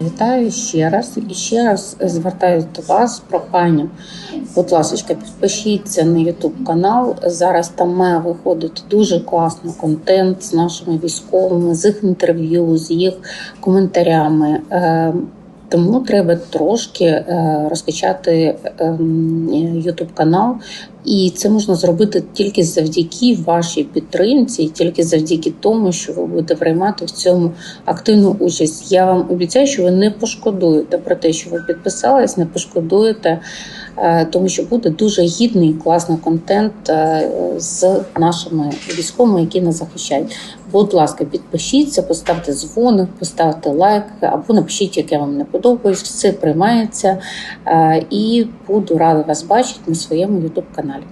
Вітаю ще раз і ще раз звертаюся до вас з проханням. Будь ласка, підпишіться на YouTube канал. Зараз там має виходити дуже класний контент з нашими військовими, з їх інтерв'ю, з їх коментарями. Тому треба трошки е, розкачати ем, YouTube канал, і це можна зробити тільки завдяки вашій підтримці, і тільки завдяки тому, що ви будете приймати в цьому активну участь. Я вам обіцяю, що ви не пошкодуєте про те, що ви підписались, не пошкодуєте, тому що буде дуже гідний класний контент е, з нашими військовими, які нас захищають. Будь ласка, підпишіться, поставте дзвоник, поставте лайк або напишіть, яке вам не подобається. Все приймається. Е, І буду рада вас бачити на своєму YouTube каналі.